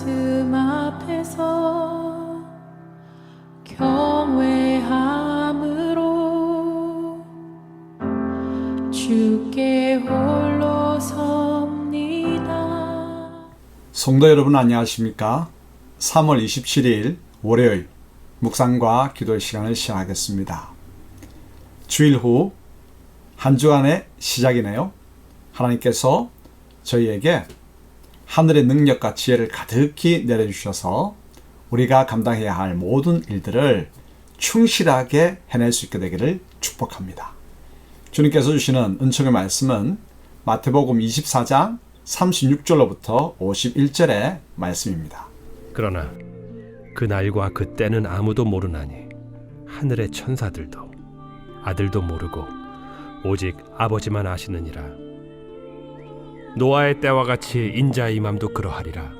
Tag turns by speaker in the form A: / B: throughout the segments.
A: 말씀 앞에서 경외함으로 주께 홀로 섭니다.
B: 성도 여러분 안녕하십니까? 3월 27일 월요일 묵상과 기도 시간을 시작하겠습니다. 주일 후 한 주간의 시작이네요. 하나님께서 저희에게 하늘의 능력과 지혜를 가득히 내려주셔서 우리가 감당해야 할 모든 일들을 충실하게 해낼 수 있게 되기를 축복합니다. 주님께서 주시는 은총의 말씀은 마태복음 24장 36절로부터 51절의 말씀입니다.
C: 그러나 그 날과 그 때는 아무도 모르나니 하늘의 천사들도 아들도 모르고 오직 아버지만 아시느니라 노아의 때와 같이 인자의 임함도 그러하리라.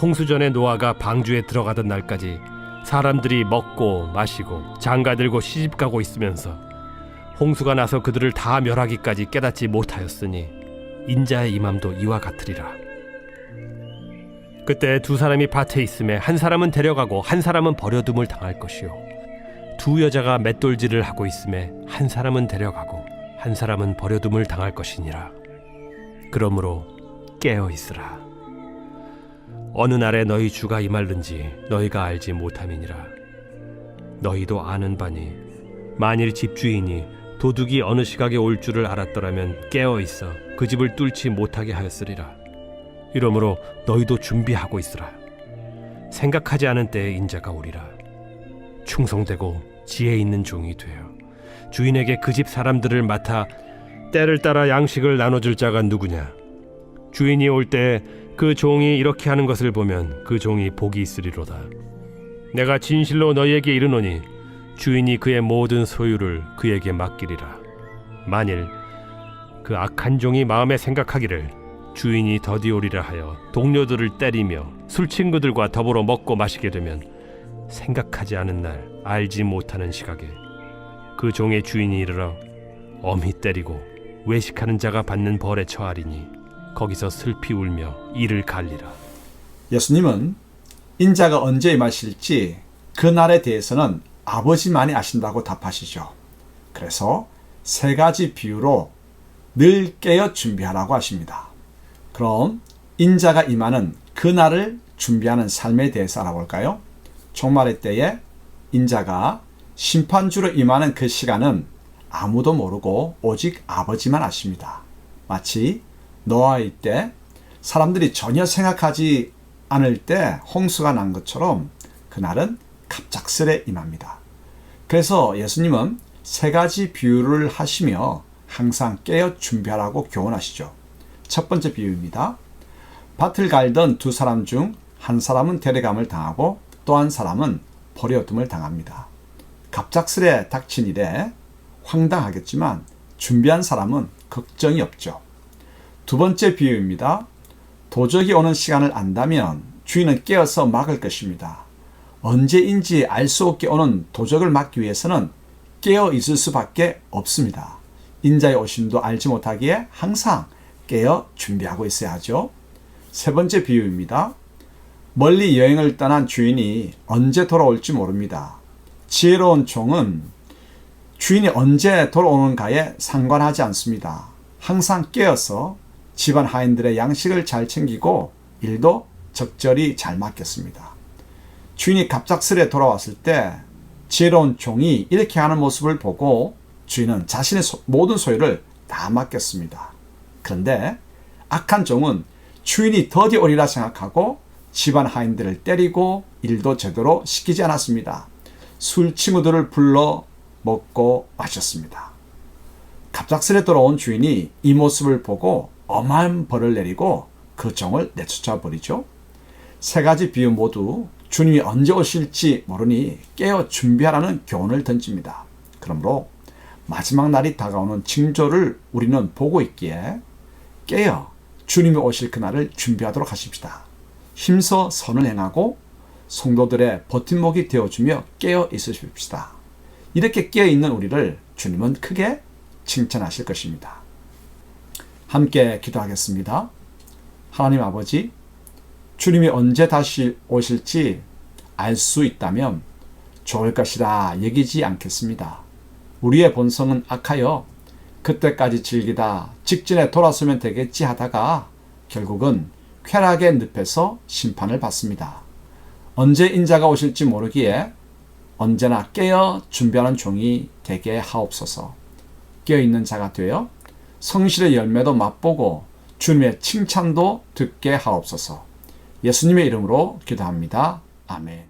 C: 홍수전에 노아가 방주에 들어가던 날까지 사람들이 먹고 마시고 장가들고 시집가고 있으면서 홍수가 나서 그들을 다 멸하기까지 깨닫지 못하였으니 인자의 임함도 이와 같으리라. 그때 두 사람이 밭에 있음에 한 사람은 데려가고 한 사람은 버려둠을 당할 것이요. 두 여자가 맷돌질을 하고 있음에 한 사람은 데려가고 한 사람은 버려둠을 당할 것이니라 그러므로 깨어 있으라 어느 날에 너희 주가 임할는지 너희가 알지 못함이니라 너희도 아는 바니 만일 집주인이 도둑이 어느 시각에 올 줄을 알았더라면 깨어 있어 그 집을 뚫지 못하게 하였으리라 이러므로 너희도 준비하고 있으라. 생각하지 않은 때에 인자가 오리라. 충성되고 지혜 있는 종이 되어 주인에게 그 집 사람들을 맡아 때를 따라 양식을 나눠줄 자가 누구냐? 주인이 올 때 그 종이 이렇게 하는 것을 보면 그 종이 복이 있으리로다. 내가 진실로 너희에게 이르노니 주인이 그의 모든 소유를 그에게 맡기리라. 만일 그 악한 종이 마음에 생각하기를 주인이 더디오리라 하여 동료들을 때리며 술 친구들과 더불어 먹고 마시게 되면 생각하지 않은 날 알지 못하는 시각에 그 종의 주인이 이르러 엄히 때리고 외식하는 자가 받는 벌에 처하리니 거기서 슬피 울며 이를 갈리라
B: 예수님은 인자가 언제 임하실지 그 날에 대해서는 아버지만이 아신다고 답하시죠. 그래서 세 가지 비유로 늘 깨어 준비하라고 하십니다. 그럼 인자가 임하는 그 날을 준비하는 삶에 대해서 알아볼까요? 종말의 때에 인자가 심판주로 임하는 그 시간은 아무도 모르고 오직 아버지만 아십니다. 마치 노아의 때 사람들이 전혀 생각하지 않을 때 홍수가 난 것처럼 그날은 갑작스레 임합니다. 그래서 예수님은 세 가지 비유를 하시며 항상 깨어 준비하라고 교훈하시죠. 첫 번째 비유입니다. 밭을 갈던 두 사람 중 한 사람은 데려감을 당하고 또 한 사람은 버려둠을 당합니다. 갑작스레 닥친 일에 황당하겠지만 준비한 사람은 걱정이 없죠. 두 번째 비유입니다. 도적이 오는 시간을 안다면 주인은 깨어서 막을 것입니다. 언제인지 알 수 없게 오는 도적을 막기 위해서는 깨어 있을 수밖에 없습니다. 인자의 오심도 알지 못하기에 항상 깨어 준비하고 있어야 하죠. 세 번째 비유입니다. 멀리 여행을 떠난 주인이 언제 돌아올지 모릅니다. 지혜로운 종은 주인이 언제 돌아오는가에 상관하지 않습니다. 항상 깨어서 집안 하인들의 양식을 잘 챙기고 일도 적절히 잘 맡겼습니다. 주인이 갑작스레 돌아왔을 때 지혜로운 종이 이렇게 하는 모습을 보고 주인은 자신의 소, 모든 소유를 다 맡겼습니다. 그런데 악한 종은 주인이 더디 오리라 생각하고 집안 하인들을 때리고 일도 제대로 시키지 않았습니다. 술 친구들을 불러 먹고 마셨습니다. 갑작스레 돌아온 주인이 이 모습을 보고 엄한 벌을 내리고 그 종을 내쫓아 버리죠. 세 가지 비유 모두 주님이 언제 오실지 모르니 깨어 준비하라는 교훈을 던집니다. 그러므로 마지막 날이 다가오는 징조를 우리는 보고 있기에 깨어 주님이 오실 그날을 준비하도록 하십시다. 힘써 선을 행하고 성도들의 버팀목이 되어주며 깨어 있으십시다. 이렇게 깨어 있는 우리를 주님은 크게 칭찬하실 것입니다. 함께 기도하겠습니다. 하나님 아버지, 주님이 언제 다시 오실지 알 수 있다면 좋을 것이라 여기지 않겠습니다. 우리의 본성은 악하여 그때까지 즐기다 직전에 돌아서면 되겠지 하다가 결국은 쾌락의 늪에서 심판을 받습니다. 언제 인자가 오실지 모르기에 언제나 깨어 준비하는 종이 되게 하옵소서. 깨어 있는 자가 되어 성실의 열매도 맛보고 주님의 칭찬도 듣게 하옵소서. 예수님의 이름으로 기도합니다. 아멘.